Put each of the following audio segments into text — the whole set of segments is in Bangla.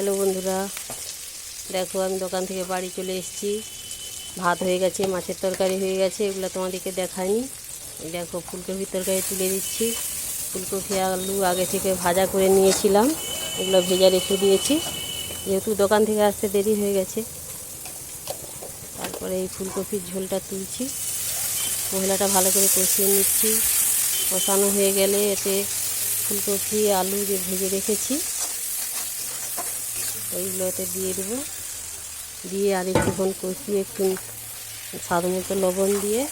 হ্যালো বন্ধুরা, দেখো আমি দোকান থেকে বাড়ি চলে এসেছি। ভাত হয়ে গেছে, মাছের তরকারি হয়ে গেছে, এগুলো তোমাদেরকে দেখাইনি। দেখো ফুলকপির তরকারি তুলে দিচ্ছি। ফুলকপি, আলু আগে থেকে ভাজা করে নিয়েছিলাম, এগুলো ভেজা রেখে দিয়েছি। যেহেতু দোকান থেকে আসতে দেরি হয়ে গেছে, তারপরে এই ফুলকপির ঝোলটা তুলছি। মশলাটা ভালো করে কষিয়ে নিচ্ছি। কষানো হয়ে গেলে এতে ফুলকপি, আলু যে ভেজে রেখেছি ওইগুলো এতে দিয়ে দেবো। দিয়ে আর একটুক্ষণ কষিয়ে একটু স্বাদ মতো লবণ দিয়ে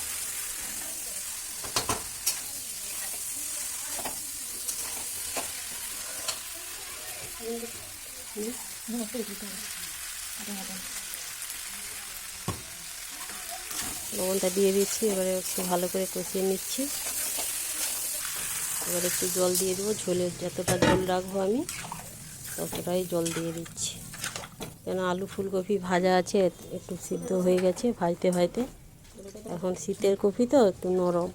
লবণটা দিয়ে দিচ্ছি। এবারে একটু ভালো করে কষিয়ে নিচ্ছি। এবার একটু জল দিয়ে দেবো। ঝোলের যতটা জল রাখব আমি। ততটাই জল দিয়ে দিচ্ছি। কেন আলু ফুলকপি ভাজা আছে, একটু সিদ্ধ হয়ে গেছে ভাজতে ভাজতে। এখন শীতের কপি তো, একটু নরম।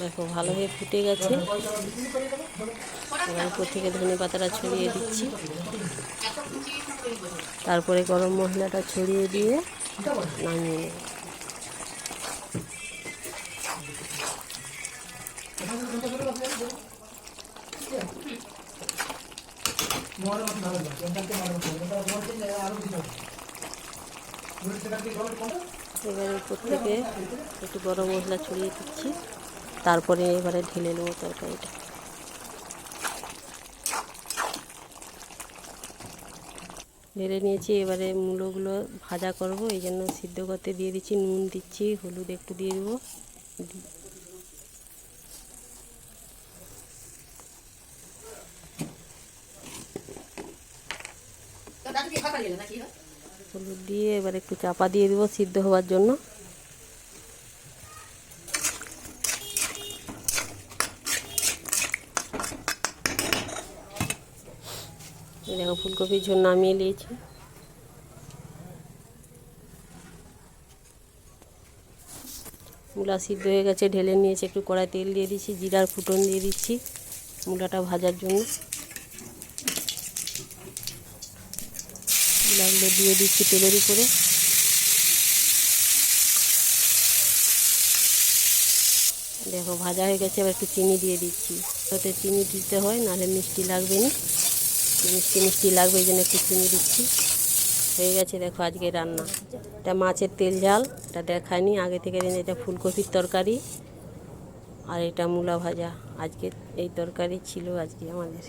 দেখো, ভালোভাবে ফুটে গেছে। এবার উপর থেকে ধনে পাতাটা ছড়িয়ে দিচ্ছি। তারপরে গরম মশলাটা ছড়িয়ে দিয়ে নামিয়ে নেব। এবারে উপর থেকে একটু গরম মশলা ছড়িয়ে দিচ্ছি। তারপরে এবারে ঢেলে নেব তরকারিটা। ঢেলে নিয়েছি, এবারে মূলোগুলো ভাজা করব। এই জন্য সিদ্ধ করতে দিয়ে দিচ্ছি, নুন দিচ্ছি, হলুদ একটু দিয়ে দেবো। হলুদ দিয়ে এবার একটু চাপা দিয়ে দেবো সিদ্ধ হওয়ার জন্য। দেখো, ফুলকপির ঝোল নামিয়ে নিয়েছি। মূলা সিদ্ধ হয়ে গেছে, ঢেলে নিয়েছি, একটু কড়াই তেল দিয়ে দিচ্ছি, জিরার ফুটন দিয়ে দিচ্ছি মূলাটা ভাজার জন্য। মূলাগুলো দিয়ে দিচ্ছি তেলের উপরে। দেখো, ভাজা হয়ে গেছে, এবার একটু চিনি দিয়ে দিচ্ছি। ওতে চিনি দিতে হয়, নাহলে মিষ্টি লাগবে না। মিষ্টি মিষ্টি লাগবে, এই জন্য একটু চিনি দিচ্ছি। হয়ে গেছে, দেখো আজকে রান্না। এটা মাছের তেল ঝাল, এটা দেখায়নি। আগে থেকে এটা ফুলকপির তরকারি আর এটা মূলা ভাজা। আজকে এই তরকারি ছিল আজকে আমাদের।